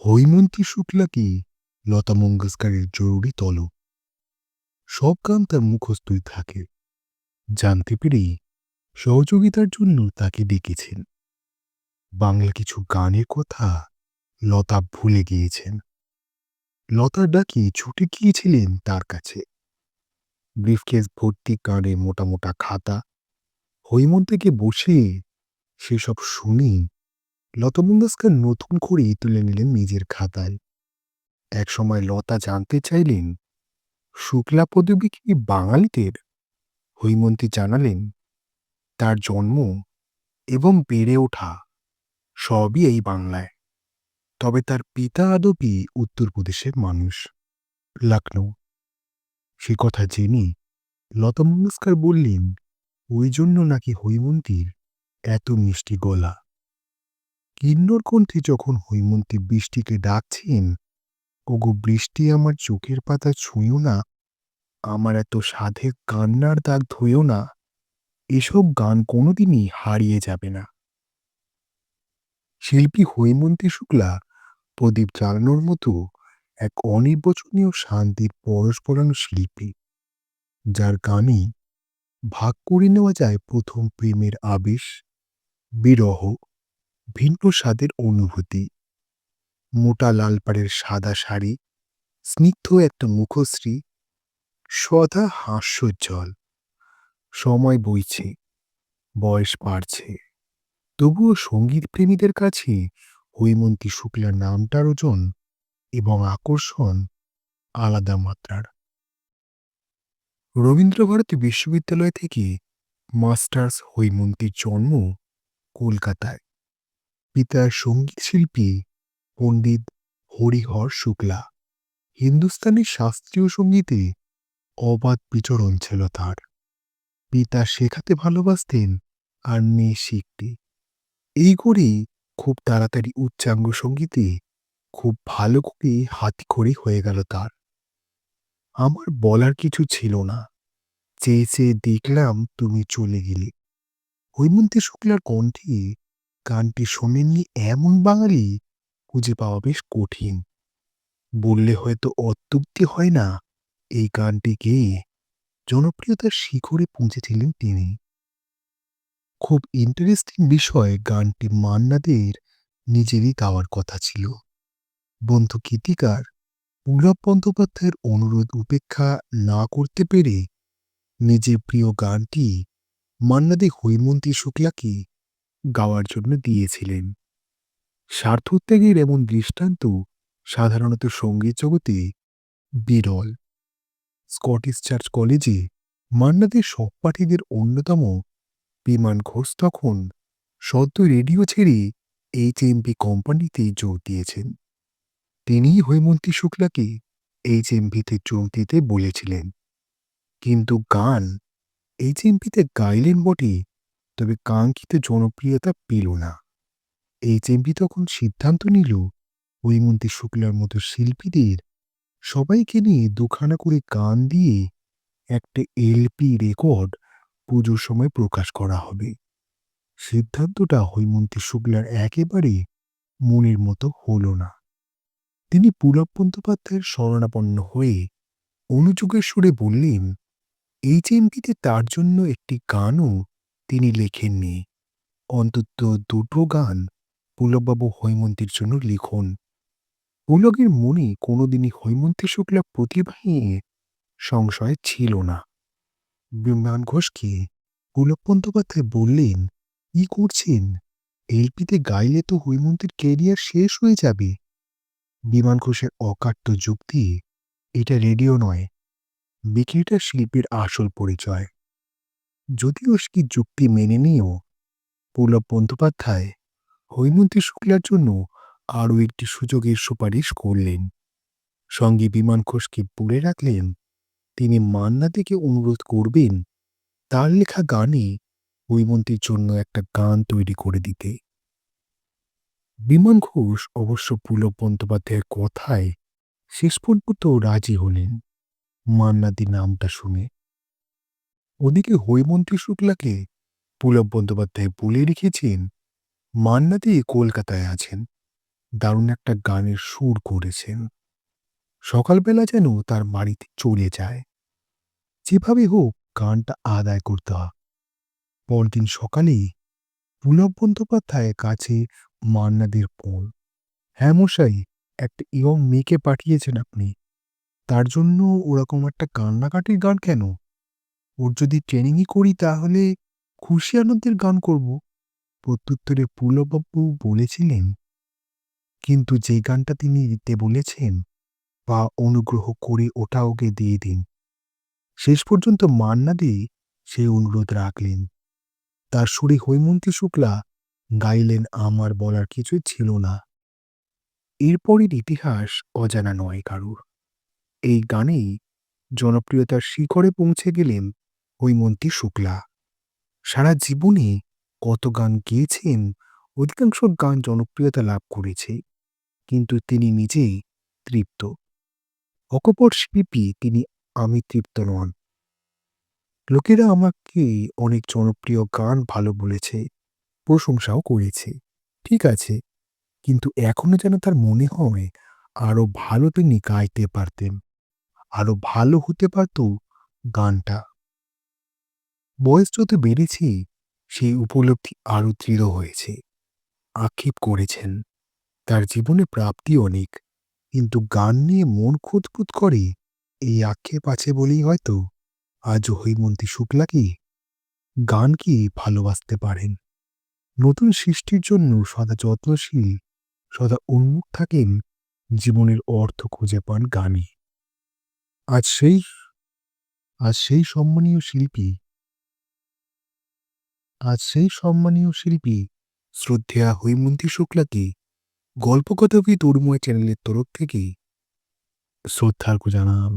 হৈমন্তী শুক্লা কি? লতা মঙ্গেশকরের জরুরি তলব সব গান তার মুখস্থই থাকে। জানতে পেরেই সহযোগিতার জন্য তাকে ডেকেছেন। বাংলা কিছু গানের কথা লতা ভুলে গিয়েছেন। লতার ডাকে ছুটে গিয়েছিলেন তার কাছে। ব্রিফকেস ভর্তি গানে মোটা মোটা খাতা। হৈমন থেকে বসে সেসব শুনে লতা মঙ্গেশকর নতুন করে তুলে নিলেন নিজের খাতায়। একসময় লতা জানতে চাইলেন, শুক্লা পদবী কি বাঙালিদের? হৈমন্তী জানালেন, তার জন্ম এবং বেড়ে ওঠা সবই এই বাংলায়। তবে তার পিতা আদপি উত্তরপ্রদেশের মানুষ। লখনৌ সে কথা জেনে লতা মঙ্গেশকর বললেন, ওই জন্য নাকি হৈমন্তীর এত মিষ্টি গলা। কিন্নর কণ্ঠে যখন হৈমন্তী বৃষ্টিকে ডাকছেন, ওগো বৃষ্টি আমার চোখের পাতা ছুঁয়ো না, আমার এত সাধে কান্নার দাগ ধুয়েও না, এসব গান কোনোদিনই হারিয়ে যাবে না। শিল্পী হৈমন্তী শুক্লা প্রদীপ জ্বালানোর মতো এক অনির্বচনীয় শান্তির পরস্পরাণু শিল্পী, যার গানে ভাগ করে নেওয়া যায় প্রথম প্রেমের আবেশ, বিরহ ভিন্ন স্বাদের অনুভূতি। মোটা লাল পাড়ের সাদা শাড়ি, স্নিগ্ধ একটা মুখশ্রী, সদা হাস্যোজ্জ্বল। সময় বইছে, বয়স বাড়ছে। তবুও সংগীত প্রেমীদের কাছে হৈমন্তী শুক্লার নামটার ওজন এবং আকর্ষণ আলাদা মাত্রার। রবীন্দ্রভারতী বিশ্ববিদ্যালয় থেকে মাস্টার্স হৈমন্তীর জন্ম কলকাতায়। পিতা সংগীত শিল্পী পণ্ডিত হরিহর শুক্লা। হিন্দুস্তানি শাস্ত্রীয় সঙ্গীতে অবাধ বিচরণ ছিল তার। পিতা শেখাতে ভালোবাসতেন আর মেয়ে শিখতে। এই করেই খুব তাড়াতাড়ি উচ্চাঙ্গ সঙ্গীতে খুব ভালো করে হাতি করে হয়ে গেল তার। আমার বলার কিছু ছিল না। চেয়ে চেয়ে দেখলাম তুমি চলে গেলে। হৈমন্তী শুক্লার কণ্ঠে গানটি শোনেননি এমন বাঙালি খুঁজে পাওয়া বেশ কঠিন। বললে হয়তো অত্যুক্তি হয় না, এই গানটি গেয়ে জনপ্রিয়তার শিখরে পৌঁছেছিলেন তিনি। খুব ইন্টারেস্টিং বিষয় গানটি মান্নাদের নিজেরই গাওয়ার কথা ছিল। বন্ধু গীতিকার পুলব বন্দ্যোপাধ্যায়ের অনুরোধ উপেক্ষা না করতে পেরে নিজের প্রিয় গানটি মান্নাদে হৈমন্তী শুক্লাকে গাওয়ার জন্য দিয়েছিলেন। স্বার্থত্যাগের এমন দৃষ্টান্ত সাধারণত সংগীত জগতে বিরল। স্কটিশ চার্চ কলেজে মান্নাদের সহপাঠীদের অন্যতম বিমান ঘোষ তখন সদ্য রেডিও ছেড়ে এইচ এমপি কোম্পানিতে যোগ দিয়েছেন। তিনিই হৈমন্তী শুক্লাকে এইচ এমপিতে যোগ দিতে বলেছিলেন। কিন্তু গান এইচ এমপিতে গাইলেন বটে তবে কাঙ্ক্ষিত জনপ্রিয়তা পেল না। এইচ এমপি তখন সিদ্ধান্ত নিল হৈমন্তী শুক্লার মতো শিল্পীদের সবাইকে নিয়ে দুখানা করে গান দিয়ে একটা এলপি রেকর্ড পুজোর সময় প্রকাশ করা হবে। সিদ্ধান্তটা হৈমন্তী শুক্লার একেবারে মনের মতো হল না। তিনি পুলব বন্দ্যোপাধ্যায়ের শরণাপন্ন হয়ে অনুযোগের সুরে বললেন এইচ এমপিতে তার জন্য একটি গানও তিনি লেখেননি। অন্তত দুটো গান পুলববাবু হৈমন্তীর জন্য লিখুন। পুলকের মনে কোনোদিনই হৈমন্তী শুক্লা প্রতিভা নিয়ে সংশয় ছিল না। বিমান ঘোষকে পুলক বন্দ্যোপাধ্যায় বললেন, কি করছেন? এলপিতে গাইলে তো হৈমন্তীর কেরিয়ার শেষ হয়ে যাবে। বিমান ঘোষের অকাট্য যুক্তি এটা রেডিও নয় বিক্রিটা শিল্পীর আসল পরিচয়। যদিও কি যুক্তি মেনে নিয়েও, পুলব বন্দ্যোপাধ্যায় হৈমন্তী শুক্লার জন্য আরও একটি সুযোগের সুপারিশ করলেন। সঙ্গে বিমান ঘোষকে বলে রাখলেন। তিনি মান্না থেকে অনুরোধ করবেন, তার লেখা গানে হৈমন্তীর জন্য একটা গান তৈরি করে দিতে। বিমান ঘোষ অবশ্য পুলব বন্দ্যোপাধ্যায়ের কথায় শেষ পর্যন্ত রাজি হলেন। মান্নাদি নামটা শুনে ওদিকে হৈমন্তী শুক্লাকে পুলব বন্দ্যোপাধ্যায় বলে রেখেছেন মান্নাদি কলকাতায় আছেন, দারুণ একটা গানের সুর করেছেন। সকালবেলা যেন তার বাড়িতে চলে যায়। যেভাবে হোক গানটা আদায় করতে হয়। পরদিন সকালে পুলক বন্দ্যোপাধ্যায়ের কাছে মান্নাদের ফোন। হ্যাঁ মশাই, একটা ইয়ং মেয়েকে পাঠিয়েছেন আপনি। তার জন্য ওরকম একটা কান্নাকাটির গান কেন? ওর যদি ট্রেনিংই করি তাহলে খুশি আনন্দের গান করব। প্রত্যুত্তরে পুলকবাবু বলেছিলেন, কিন্তু যে গানটা তিনি দিতে বলেছেন বা অনুগ্রহ করে ওটা ওকে দিয়ে দিন। শেষ পর্যন্ত মান্না দে সেই অনুরোধ রাখলেন। তার সুরে হৈমন্তী শুক্লা গাইলেন, আমার বলার কিছুই ছিল না। এরপরের ইতিহাস অজানা নয় কারুর। এই গানেই জনপ্রিয়তার শিখরে পৌঁছে গেলেন হৈমন্তী শুক্লা। সারা জীবনে কত গান গেয়েছেন, অধিকাংশ গান জনপ্রিয়তা লাভ করেছে, কিন্তু তিনি নিজেই তৃপ্ত। অকপট শিল্পী তিনি আমি তৃপ্ত নন। লোকেরা আমাকে অনেক জনপ্রিয় গান ভালো বলেছে, প্রশংসাও করেছে, ঠিক আছে, কিন্তু এখনও যেন তার মনে হয় আরও ভালো তিনি গাইতে পারতেন, আরও ভালো হতে পারত গানটা। বয়স যত বেড়েছে, সেই উপলব্ধি আরও দৃঢ় হয়েছে। আক্ষেপ করেছেন, তার জীবনে প্রাপ্তি অনেক, কিন্তু গান নিয়ে মন খুঁতখুত করে, এই আক্ষেপ আছে বলেই হয়তো আজ হৈমন্তী শুক্লাকে গানকে ভালোবাসতে পারেন? নতুন সৃষ্টির জন্য সদা যত্নশীল, সদা উন্মুখ থাকেন জীবনের অর্থ খুঁজে পান গানে আজ সেই আজ সেই সম্মানীয় শিল্পী আজ সেই সম্মানীয় শিল্পী শ্রদ্ধেয়া হৈমন্তী শুক্লাকে গল্পকথা কি তরুময় চ্যানেলের তরফ থেকে? শ্রদ্ধার্ঘ জানাম।